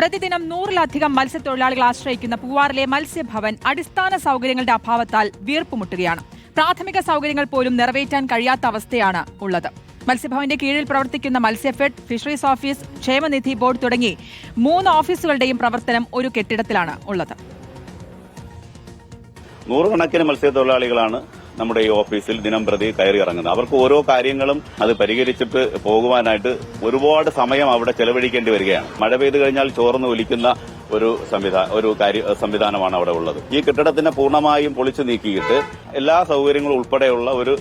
പ്രതിദിനം നൂറിലധികം മത്സ്യത്തൊഴിലാളികൾ ആശ്രയിക്കുന്ന പൂവാറിലെ മത്സ്യഭവൻ അടിസ്ഥാന സൗകര്യങ്ങളുടെ അഭാവത്താൽ വീർപ്പുമുട്ടുകയാണ്. പ്രാഥമിക സൗകര്യങ്ങൾ പോലും നിറവേറ്റാൻ കഴിയാത്ത അവസ്ഥയാണ് ഉള്ളത്. മത്സ്യഭവന്റെ കീഴിൽ പ്രവർത്തിക്കുന്ന മത്സ്യഫെഡ് ഫിഷറീസ് ഓഫീസ് ക്ഷേമനിധി ബോർഡ് തുടങ്ങി മൂന്ന് ഓഫീസുകളുടെയും പ്രവർത്തനം ഒരു കെട്ടിടത്തിലാണ് ഉള്ളത്. നൂറുകണക്കിന് മത്സ്യത്തൊഴിലാളികളാണ് നമ്മുടെ ഈ ഓഫീസിൽ ദിനം പ്രതി കയറി ഇറങ്ങുന്നത്. അവർക്ക് ഓരോ കാര്യങ്ങളും അത് പരിഹരിച്ചിട്ട് പോകുവാനായിട്ട് ഒരുപാട് സമയം അവിടെ ചെലവഴിക്കേണ്ടി വരികയാണ്. മഴ പെയ്തു കഴിഞ്ഞാൽ ചോർന്ന് ഒലിക്കുന്ന ഒരു സംവിധാനം ഒരു കാര്യ സംവിധാനമാണ് അവിടെ ഉള്ളത്. ഈ കെട്ടിടത്തിനെ പൂർണമായും പൊളിച്ചു നീക്കിയിട്ട് എല്ലാ സൗകര്യങ്ങളും ഉൾപ്പെടെയുള്ള ഒരു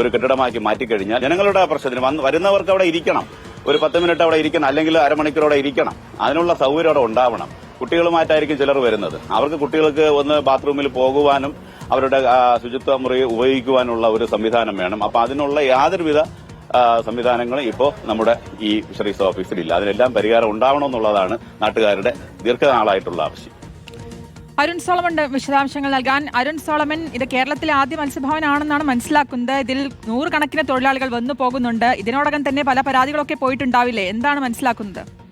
ഒരു കെട്ടിടമാക്കി മാറ്റിക്കഴിഞ്ഞാൽ ജനങ്ങളുടെ പ്രശ്നത്തിന് വന്ന് വരുന്നവർക്ക് അവിടെ ഇരിക്കണം. ഒരു പത്ത് മിനിറ്റ് അവിടെ ഇരിക്കണം അല്ലെങ്കിൽ അരമണിക്കൂർ അവിടെ ഇരിക്കണം. അതിനുള്ള സൗകര്യം അവിടെ ഉണ്ടാവണം. കുട്ടികളുമായിട്ടായിരിക്കും ചിലർ വരുന്നത്. അവർക്ക് കുട്ടികൾക്ക് ഒന്ന് ബാത്റൂമിൽ പോകുവാനും അവരുടെ ശുചിത്വ മുറി ഉപയോഗിക്കുവാനുള്ള ഒരു സംവിധാനം വേണം. അപ്പൊ അതിനുള്ള യാതൊരുവിധ സംവിധാനങ്ങളും ഇപ്പോൾ നമ്മുടെ ഈ ഫിഷറീസ് ഓഫീസിലില്ല അതിനെല്ലാം പരിഹാരം ഉണ്ടാവണമെന്നുള്ളതാണ് നാട്ടുകാരുടെ ദീർഘനാളായിട്ടുള്ള ആവശ്യം. അരുൺ സോളമൻ വിശദാംശങ്ങൾ നൽകാൻ. അരുൺ സോളമൻ ഇത് കേരളത്തിലെ ആദ്യ മത്സ്യഭവനാണെന്നാണ് മനസ്സിലാക്കുന്നത്. ഇതിൽ നൂറുകണക്കിന് തൊഴിലാളികൾ വന്നു പോകുന്നുണ്ട്. ഇതിനോടകം തന്നെ പല പരാതികളൊക്കെ പോയിട്ടുണ്ടാവില്ലേ? എന്താണ് മനസ്സിലാക്കുന്നത്?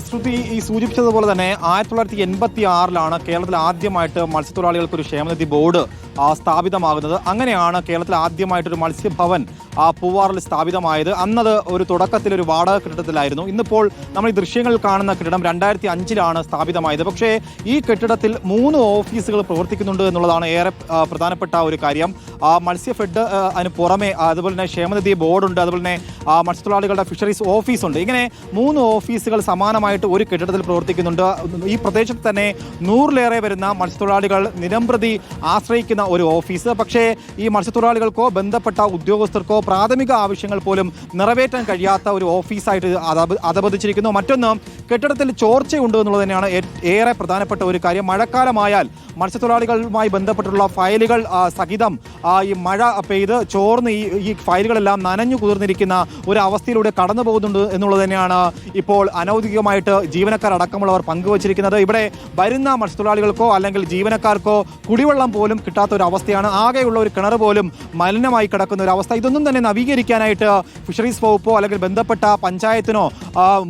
ശ്രുതി ഈ സൂചിപ്പിച്ചതുപോലെ തന്നെ ആയിരത്തി തൊള്ളായിരത്തി എൺപത്തി ആറിലാണ് കേരളത്തിൽ ആദ്യമായിട്ട് മത്സ്യത്തൊഴിലാളികൾക്ക് ഒരു ക്ഷേമനിധി ബോർഡ് സ്ഥാപിതമാകുന്നത്. അങ്ങനെയാണ് കേരളത്തിൽ ആദ്യമായിട്ടൊരു മത്സ്യഭവൻ പൂവാറിൽ സ്ഥാപിതമായത്. അന്നത് ഒരു തുടക്കത്തിൽ ഒരു വാടക കെട്ടിടത്തിലായിരുന്നു. ഇന്നിപ്പോൾ നമ്മൾ ഈ ദൃശ്യങ്ങൾ കാണുന്ന കെട്ടിടം രണ്ടായിരത്തി അഞ്ചിലാണ് സ്ഥാപിതമായത്. പക്ഷേ ഈ കെട്ടിടത്തിൽ മൂന്ന് ഓഫീസുകൾ പ്രവർത്തിക്കുന്നുണ്ട് എന്നുള്ളതാണ് ഏറെ പ്രധാനപ്പെട്ട ഒരു കാര്യം. ആ, മത്സ്യ ഫെഡ് അതിന് പുറമെ അതുപോലെ തന്നെ ക്ഷേമനിധി ബോർഡുണ്ട്. അതുപോലെ തന്നെ മത്സ്യത്തൊഴിലാളികളുടെ ഫിഷറീസ് ഓഫീസുണ്ട്. ഇങ്ങനെ മൂന്ന് ഓഫീസുകൾ സമാനമായിട്ട് ഒരു കെട്ടിടത്തിൽ പ്രവർത്തിക്കുന്നുണ്ട്. ഈ പ്രദേശത്ത് തന്നെ നൂറിലേറെ വരുന്ന മത്സ്യത്തൊഴിലാളികൾ നിരമ്പ്രതി ആശ്രയിക്കുന്ന ഒരു ഓഫീസ്. പക്ഷേ ഈ മത്സ്യത്തൊഴിലാളികൾക്കോ ബന്ധപ്പെട്ട ഉദ്യോഗസ്ഥർക്കോ പ്രാഥമിക ആവശ്യങ്ങൾ പോലും നിറവേറ്റാൻ കഴിയാത്ത ഒരു ഓഫീസായിട്ട് അതപതിച്ചിരിക്കുന്നു. മറ്റൊന്ന് കെട്ടിടത്തിൽ ചോർച്ചയുണ്ട് എന്നുള്ളത് തന്നെയാണ് ഏറെ പ്രധാനപ്പെട്ട ഒരു കാര്യം. മഴക്കാലമായാൽ മത്സ്യത്തൊഴിലാളികളുമായി ബന്ധപ്പെട്ടുള്ള ഫയലുകൾ സഹിതം ഈ മഴ പെയ്ത് ചോർന്ന് ഈ ഈ ഫയലുകളെല്ലാം നനഞ്ഞു കുതിർന്നിരിക്കുന്ന ഒരു അവസ്ഥയിലൂടെ കടന്നു പോകുന്നുണ്ട് എന്നുള്ളത് തന്നെയാണ് ഇപ്പോൾ അനൗദ്യോഗികമായിട്ട് ജീവനക്കാർ അടക്കമുള്ളവർ പങ്കുവച്ചിരിക്കുന്നത്. ഇവിടെ വരുന്ന മത്സ്യത്തൊഴിലാളികൾക്കോ അല്ലെങ്കിൽ ജീവനക്കാർക്കോ കുടിവെള്ളം പോലും കിട്ടാത്ത ഒരു അവസ്ഥയാണ് ആകെയുള്ള ഒരു കിണർ പോലും മലിനമായി കിടക്കുന്ന ഒരു അവസ്ഥ ഇതൊന്നും തന്നെ നവീകരിക്കാനായിട്ട് ഫിഷറീസ് വകുപ്പോ അല്ലെങ്കിൽ ബന്ധപ്പെട്ട പഞ്ചായത്തിനോ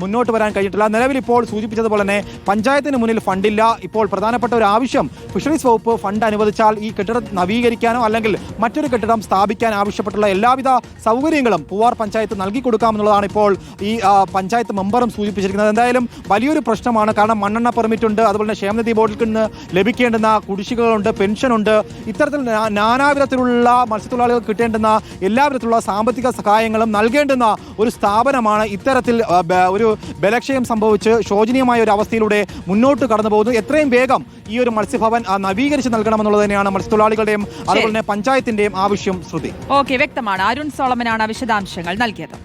മുന്നോട്ട് വരാൻ കഴിഞ്ഞിട്ടില്ല. നിലവിൽ ഇപ്പോൾ സൂചിപ്പിച്ചതുപോലെ തന്നെ പഞ്ചായത്തിന് മുന്നിൽ ഫണ്ടില്ല ഇപ്പോൾ പ്രധാനപ്പെട്ട ഒരു ആവശ്യം ഫിഷറീസ് വകുപ്പ് ഫണ്ട് അനുവദിച്ചാൽ ഈ കെട്ടിടം നവീകരിക്കാനോ അല്ലെങ്കിൽ മറ്റൊരു കെട്ടിടം സ്ഥാപിക്കാൻ ആവശ്യപ്പെട്ടുള്ള എല്ലാവിധ സൗകര്യങ്ങളും പൂവാർ പഞ്ചായത്ത് നൽകി കൊടുക്കാമെന്നുള്ളതാണ് ഇപ്പോൾ ഈ പഞ്ചായത്ത് മെമ്പറും സൂചിപ്പിച്ചിരിക്കുന്നത്. എന്തായാലും വലിയൊരു പ്രശ്നമാണ്. കാരണം മണ്ണെണ്ണ പെർമിറ്റ് ഉണ്ട്. അതുപോലെ തന്നെ ക്ഷേമനിധി ബോർഡിൽ നിന്ന് ലഭിക്കേണ്ടുന്ന കുടിശ്ശികകളുണ്ട് പെൻഷനുണ്ട്. ഇത്തരത്തിൽ നാനാവിധത്തിലുള്ള മത്സ്യത്തൊഴിലാളികൾക്ക് കിട്ടേണ്ടുന്ന എല്ലാവിധത്തിലുള്ള സാമ്പത്തിക സഹായങ്ങളും നൽകേണ്ടുന്ന ഒരു സ്ഥാപനമാണ് ഇത്തരത്തിൽ ഒരു ബലക്ഷയം സംഭവിച്ച് ശോചനീയമായ ഒരു അവസ്ഥയിലൂടെ മുന്നോട്ട് കടന്നു പോകുന്നു എത്രയും വേഗം ഈ ഒരു മത്സ്യഭവൻ നവീകരിച്ച് നൽകണമെന്നുള്ളത് തന്നെയാണ് മത്സ്യത്തൊഴിലാളികളുടെയും അതുപോലെ തന്നെ പഞ്ചായത്തിന്റെയും ആവശ്യം ശ്രുതി. ഓക്കെ വ്യക്തമാണ്. അരുൺ സോളമനാണ് വിശദാംശങ്ങൾ നൽകിയത്.